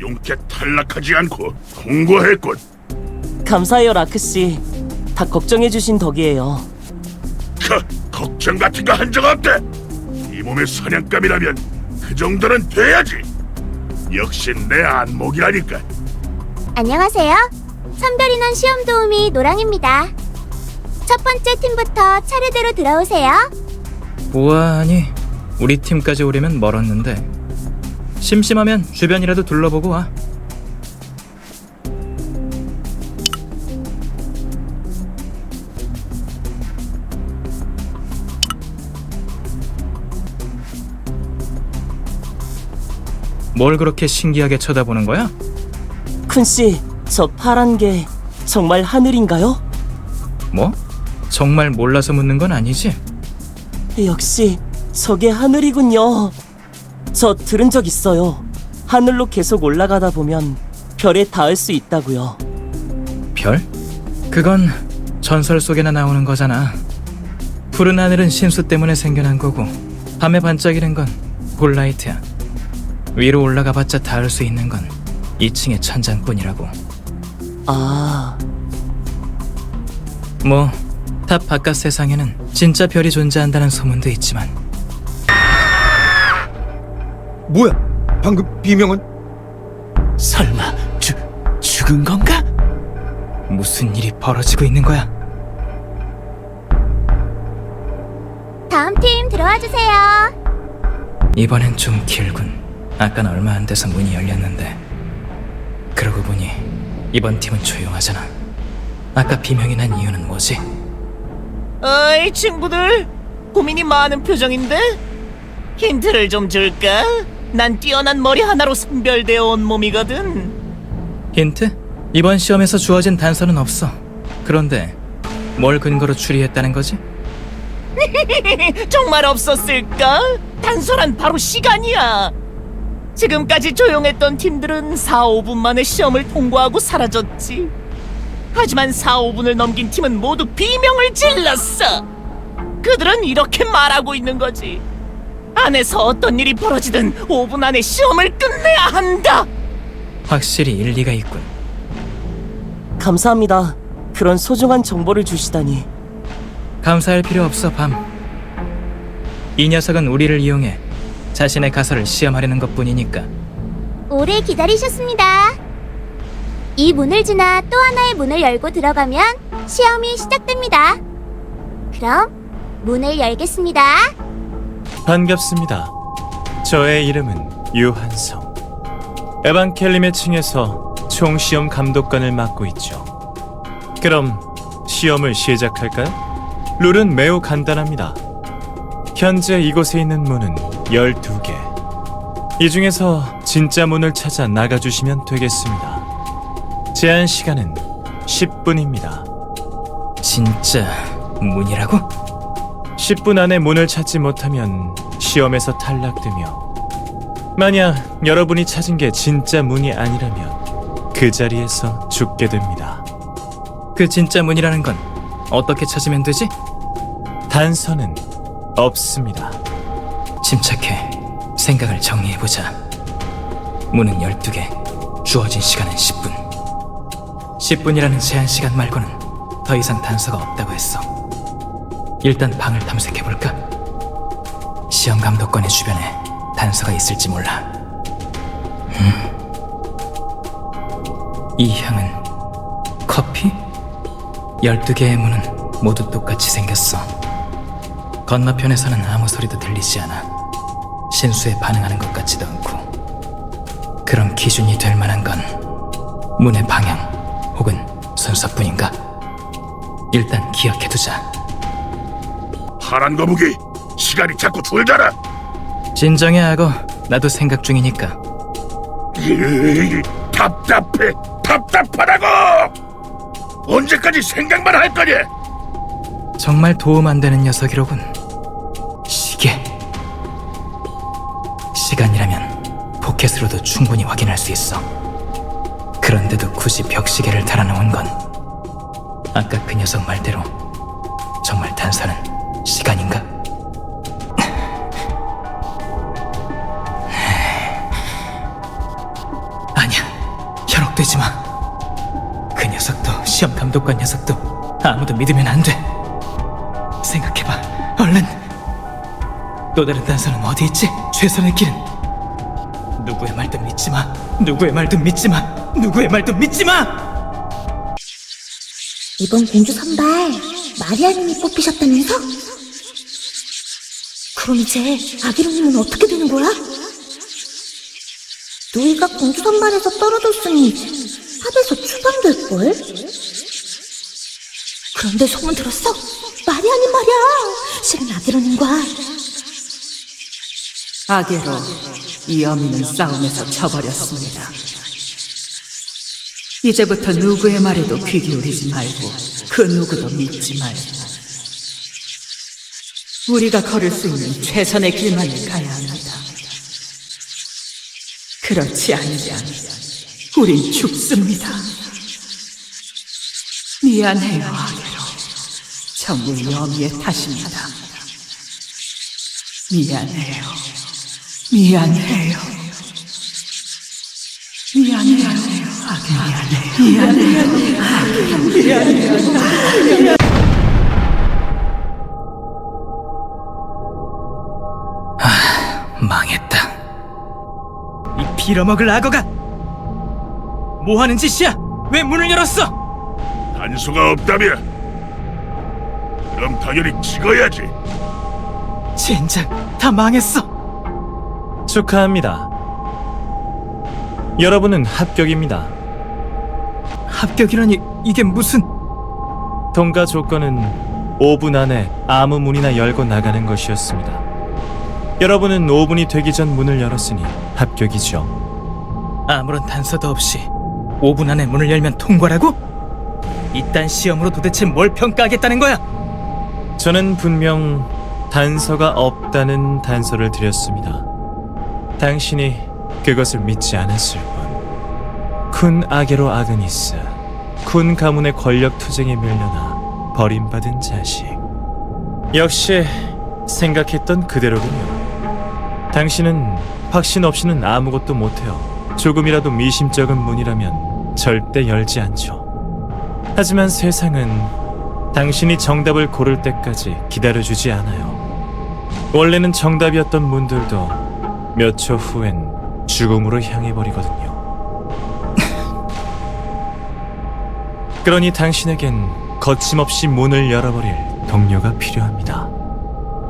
용케 탈락하지 않고 통과했군. 감사해요, 라크 씨. 다 걱정해 주신 덕이에요. 그 걱정 같은 거 한 적 없대. 이 몸의 사냥감이라면 그 정도는 돼야지. 역시 내 안목이라니까. 안녕하세요. 선별인원 시험 도우미 노랑입니다. 첫 번째 팀부터 차례대로 들어오세요. 우아하니 우리 팀까지 오려면 멀었는데 심심하면 주변이라도 둘러보고 와. 뭘 그렇게 신기하게 쳐다보는 거야? 쿤 씨, 저 파란 게 정말 하늘인가요? 뭐? 정말 몰라서 묻는 건 아니지? 역시 저게 하늘이군요. 저 들은 적 있어요. 하늘로 계속 올라가다 보면 별에 닿을 수 있다고요. 별? 그건 전설 속에나 나오는 거잖아. 푸른 하늘은 신수 때문에 생겨난 거고 밤에 반짝이는 건 볼라이트야. 위로 올라가봤자 닿을 수 있는 건 2층의 천장뿐이라고. 아, 뭐 탑 바깥 세상에는 진짜 별이 존재한다는 소문도 있지만 뭐야? 방금 비명은 설마 죽 죽은 건가? 무슨 일이 벌어지고 있는 거야? 다음 팀 들어와 주세요. 이번엔 좀 길군. 아깐 얼마 안 돼서 문이 열렸는데. 그러고 보니 이번 팀은 조용하잖아. 아까 비명이 난 이유는 뭐지? 어이 친구들 고민이 많은 표정인데 힌트를 좀 줄까? 난 뛰어난 머리 하나로 선별되어 온 몸이거든 힌트? 이번 시험에서 주어진 단서는 없어. 그런데 뭘 근거로 추리했다는 거지? 정말 없었을까? 단서란 바로 시간이야 지금까지 조용했던 팀들은 4, 5분 만에 시험을 통과하고 사라졌지 하지만 4, 5분을 넘긴 팀은 모두 비명을 질렀어 그들은 이렇게 말하고 있는 거지 안에서 어떤 일이 벌어지든 5분 안에 시험을 끝내야 한다 확실히 일리가 있군. 감사합니다. 그런 소중한 정보를 주시다니. 감사할 필요 없어, 밤. 이 녀석은 우리를 이용해 자신의 가설을 시험하려는 것뿐이니까. 오래 기다리셨습니다. 이 문을 지나 또 하나의 문을 열고 들어가면 시험이 시작됩니다. 그럼 문을 열겠습니다. 반갑습니다. 저의 이름은 유한성. 에반켈림의 층에서 총시험 감독관을 맡고 있죠. 그럼 시험을 시작할까요? 룰은 매우 간단합니다. 현재 이곳에 있는 문은 12개. 이 중에서 진짜 문을 찾아 나가주시면 되겠습니다. 제한 시간은 10분입니다. 진짜 문이라고? 10분 안에 문을 찾지 못하면 시험에서 탈락되며 만약 여러분이 찾은 게 진짜 문이 아니라면 그 자리에서 죽게 됩니다. 그 진짜 문이라는 건 어떻게 찾으면 되지? 단서는 없습니다. 침착해. 생각을 정리해보자. 문은 12개, 주어진 시간은 10분. 10분이라는 제한 시간 말고는 더 이상 단서가 없다고 했어. 일단 방을 탐색해볼까? 시험 감독관의 주변에 단서가 있을지 몰라. 음. 이 향은 커피? 12개의 문은 모두 똑같이 생겼어. 건너편에서는 아무 소리도 들리지 않아. 신수에 반응하는 것 같지도 않고. 그럼 기준이 될 만한 건 문의 방향 혹은 순서뿐인가? 일단 기억해두자. 파란 거북이 시간이 자꾸 줄잖아. 진정해 하고 나도 생각 중이니까. 으이, 답답해 답답하다고. 언제까지 생각만 할 거냐? 정말 도움 안 되는 녀석이로군. 시계. 시간이라면 포켓으로도 충분히 확인할 수 있어. 그런데도 굳이 벽시계를 달아놓은 건 아까 그 녀석 말대로 감독관 녀석도 아무도 믿으면 안 돼. 생각해봐, 얼른. 또 다른 단서는 어디 있지? 최선의 길은 누구의 말도 믿지 마. 누구의 말도 믿지 마. 누구의 말도 믿지 마. 이번 공주 선발 마리아님이 뽑히셨다면서? 그럼 이제 아기로님은 어떻게 되는 거야? 누이가 공주 선발에서 떨어졌으니 팝에서 추방될걸? 그런데 소문 들었어? 마리아님 말이야 실은 아기로님과 아게로 이 어미는 싸움에서 져버렸습니다. 이제부터 누구의 말에도 귀 기울이지 말고 그 누구도 믿지 말고 우리가 걸을 수 있는 최선의 길만을 가야 합니다. 그렇지 않으면 우린 죽습니다. 미안해요, 아게로. 전부 이 어미의 탓입니다. 미안해요. 미안해요. 미안해요. 아기 미안해요. 미안해요. 망했다. 이 빌어먹을 악어가 뭐 하는 짓이야? 왜 문을 열었어? 단서가 없다며? 그럼 당연히 찍어야지. 젠장 다 망했어. 축하합니다. 여러분은 합격입니다. 합격이라니 이게 무슨? 통과 조건은 5분 안에 아무 문이나 열고 나가는 것이었습니다. 여러분은 5분이 되기 전 문을 열었으니 합격이죠. 아무런 단서도 없이 5분 안에 문을 열면 통과라고? 이딴 시험으로 도대체 뭘 평가하겠다는 거야? 저는 분명 단서가 없다는 단서를 드렸습니다. 당신이 그것을 믿지 않았을 뿐. 쿤 아게로 아그니스, 쿤 가문의 권력 투쟁에 밀려나 버림받은 자식. 역시 생각했던 그대로군요. 당신은 확신 없이는 아무것도 못해요. 조금이라도 미심쩍은 문이라면 절대 열지 않죠. 하지만 세상은 당신이 정답을 고를 때까지 기다려주지 않아요. 원래는 정답이었던 문들도 몇 초 후엔 죽음으로 향해버리거든요. 그러니 당신에겐 거침없이 문을 열어버릴 동료가 필요합니다.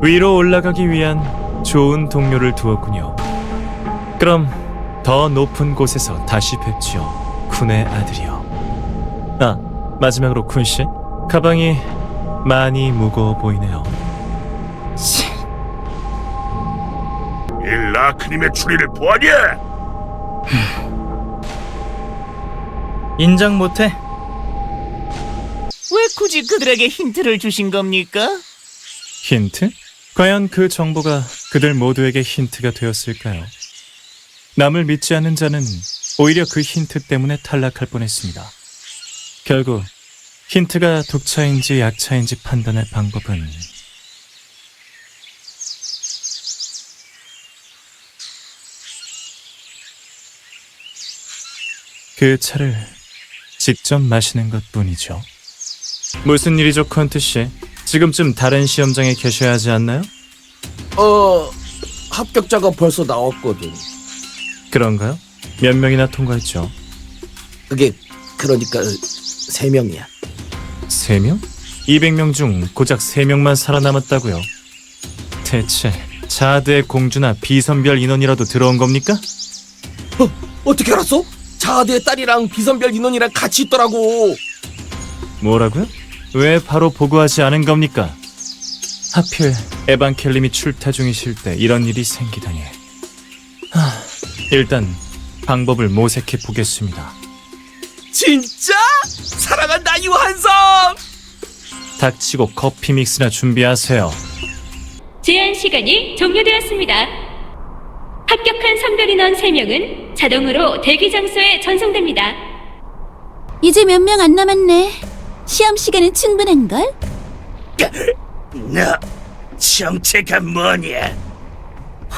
위로 올라가기 위한 좋은 동료를 두었군요. 그럼 더 높은 곳에서 다시 뵙지요. 쿤의 아들이요. 아, 마지막으로 쿤 씨, 가방이 많이 무거워 보이네요. 이 라크님의 추리를 보아냐? 인정 못해? 왜 굳이 그들에게 힌트를 주신 겁니까? 힌트? 과연 그 정보가 그들 모두에게 힌트가 되었을까요? 남을 믿지 않는 자는 오히려 그 힌트 때문에 탈락할 뻔했습니다. 결국 힌트가 독차인지 약차인지 판단할 방법은 그 차를 직접 마시는 것 뿐이죠. 무슨 일이죠, 컨트 씨? 지금쯤 다른 시험장에 계셔야 하지 않나요? 어 합격자가 벌써 나왔거든. 그런가요? 몇 명이나 통과했죠? 그게 그러니까 세 명이야. 세 명? 200명 중 고작 세명만 살아남았다고요. 대체 자드의 공주나 비선별 인원이라도 들어온 겁니까? 어떻게 알았어? 자아드의 딸이랑 비선별 인원이랑 같이 있더라고. 뭐라고요? 왜 바로 보고하지 않은 겁니까? 하필 에반켈림이 출타 중이실 때 이런 일이 생기다니. 하, 일단 방법을 모색해 보겠습니다. 진짜? 사랑한다 유한섬. 닥치고 커피 믹스나 준비하세요. 제한 시간이 종료되었습니다. 합격한 선별 인원 3명은 자동으로 대기 장소에 전송됩니다. 이제 몇 명 안 남았네 시험 시간은 충분한걸? 너 정체가 뭐냐?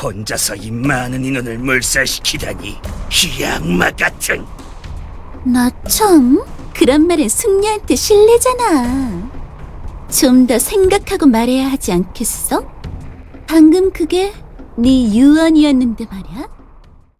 혼자서 이 많은 인원을 몰살시키다니 이 악마 같은 나 참, 그런 말은 숙녀한테 실례잖아. 좀 더 생각하고 말해야 하지 않겠어? 방금 그게 네 유언이었는데 말이야.